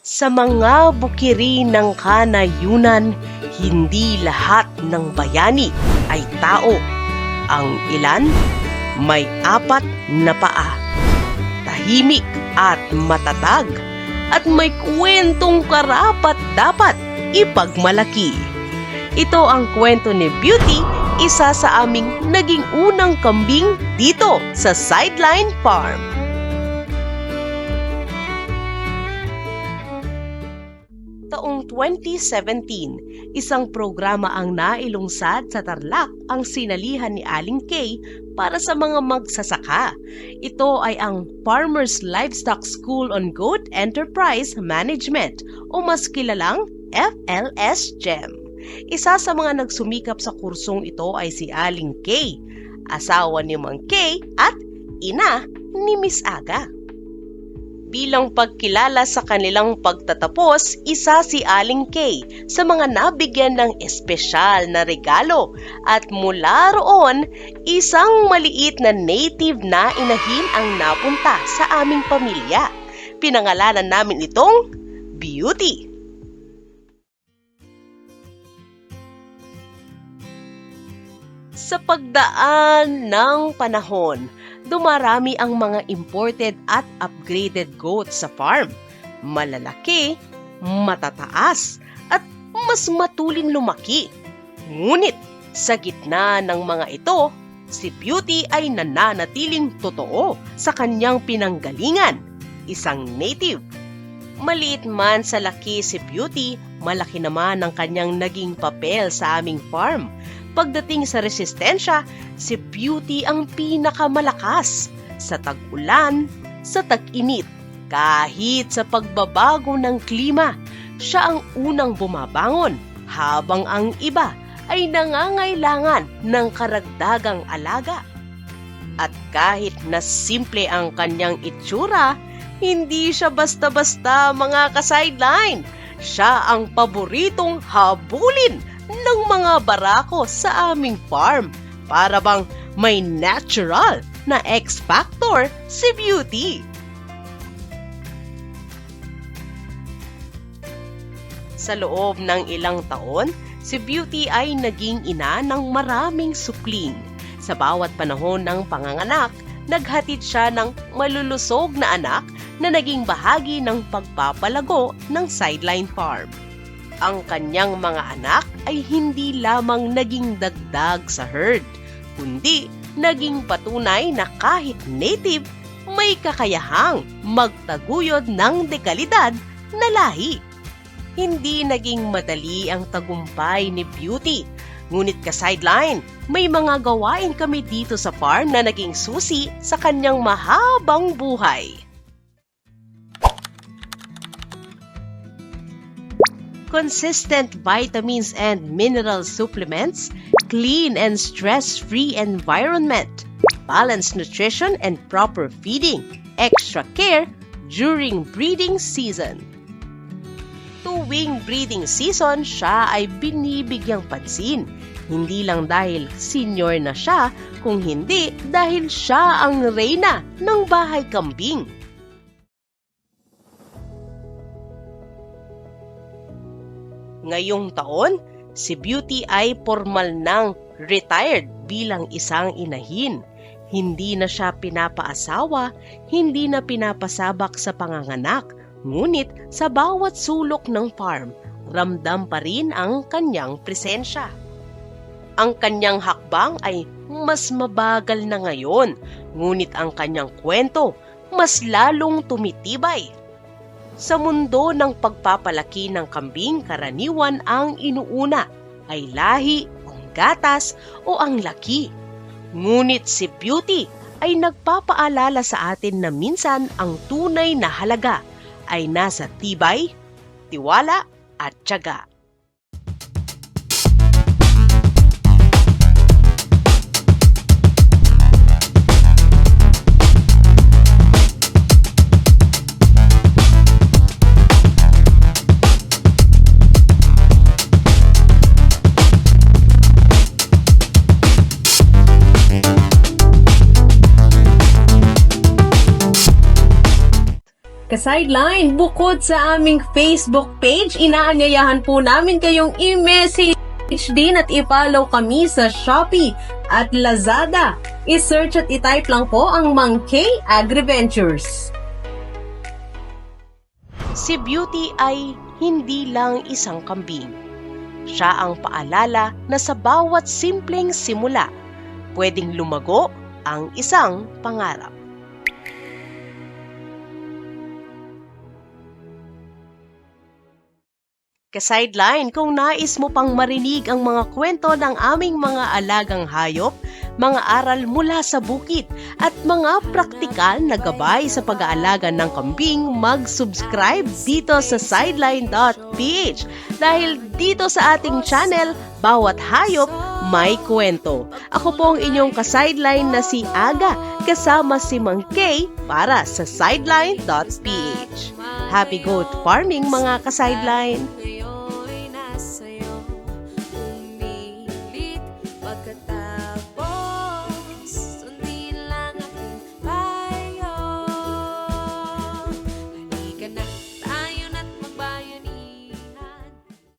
Sa mga bukiri ng kanayunan, hindi lahat ng bayani ay tao. Ang ilan may apat na paa. Tahimik at matatag at may kwentong karapat dapat ipagmalaki. Ito ang kwento ni Beauty, isa sa aming naging unang kambing dito sa Sideline Farm. Taong 2017, isang programa ang nailungsad sa Tarlac ang sinalihan ni Aling Kay para sa mga magsasaka. Ito ay ang Farmers Livestock School on Goat Enterprise Management o mas kilalang FLS GEM. Isa sa mga nagsumikap sa kursong ito ay si Aling Kay, asawa ni Mang Kay at ina ni Miss Aga. Bilang pagkilala sa kanilang pagtatapos, isa si Aling Kay sa mga nabigyan ng espesyal na regalo at mula roon, isang maliit na native na inahin ang napunta sa aming pamilya. Pinangalanan namin itong Beauty. Sa pagdaan ng panahon, dumarami ang mga imported at upgraded goats sa farm. Malalaki, matataas, at mas matuling lumaki. Ngunit sa gitna ng mga ito, si Beauty ay nananatiling totoo sa kanyang pinanggalingan, isang native. Maliit man sa laki si Beauty, malaki naman ang kanyang naging papel sa aming farm. Pagdating sa resistensya, si Beauty ang pinakamalakas sa tag-ulan, sa tag-init. Kahit sa pagbabago ng klima, siya ang unang bumabangon habang ang iba ay nangangailangan ng karagdagang alaga. At kahit na simple ang kanyang itsura, hindi siya basta-basta mga ka-sideline. Siya ang paboritong habulin ng mga barako sa aming farm para bang may natural na X-factor si Beauty. Sa loob ng ilang taon, si Beauty ay naging ina ng maraming supling. Sa bawat panahon ng panganganak, naghatid siya ng malulusog na anak na naging bahagi ng pagpapalago ng sideline farm. Ang kanyang mga anak ay hindi lamang naging dagdag sa herd, kundi naging patunay na kahit native, may kakayahang magtaguyod ng dekalidad na lahi. Hindi naging madali ang tagumpay ni Beauty. Ngunit ka-sideline, may mga gawain kami dito sa farm na naging susi sa kanyang mahabang buhay. Consistent vitamins and mineral supplements, clean and stress-free environment, balanced nutrition and proper feeding, extra care during breeding season. Tuwing breeding season, siya ay binibigyang pansin. Hindi lang dahil senior na siya, kung hindi dahil siya ang reyna ng bahay kambing. Ngayong taon, si Beauty ay formal nang retired bilang isang inahin. Hindi na siya pinapaasawa, hindi na pinapasabak sa panganganak, ngunit sa bawat sulok ng farm, ramdam pa rin ang kanyang presensya. Ang kanyang hakbang ay mas mabagal na ngayon, ngunit ang kanyang kwento mas lalong tumitibay. Sa mundo ng pagpapalaki ng kambing, karaniwan ang inuuna ay lahi, ang gatas o ang laki. Ngunit si Beauty ay nagpapaalala sa atin na minsan ang tunay na halaga ay nasa tibay, tiwala at tiyaga. Ka-sideline, bukod sa aming Facebook page, inaanyayahan po namin kayong i-message din at i-follow kami sa Shopee at Lazada. I-search at i-type lang po ang Mang K Agriventures. Si Beauty ay hindi lang isang kambing. Siya ang paalala na sa bawat simpleng simula, pwedeng lumago ang isang pangarap. Ka-sideline, kung nais mo pang marinig ang mga kwento ng aming mga alagang hayop, mga aral mula sa bukid, at mga praktikal na gabay sa pag-aalaga ng kambing, mag-subscribe dito sa sideline.ph dahil dito sa ating channel, bawat hayop may kwento. Ako po ang inyong ka-sideline na si Aga kasama si Mang Kay para sa sideline.ph. Happy goat farming mga ka-sideline! плакать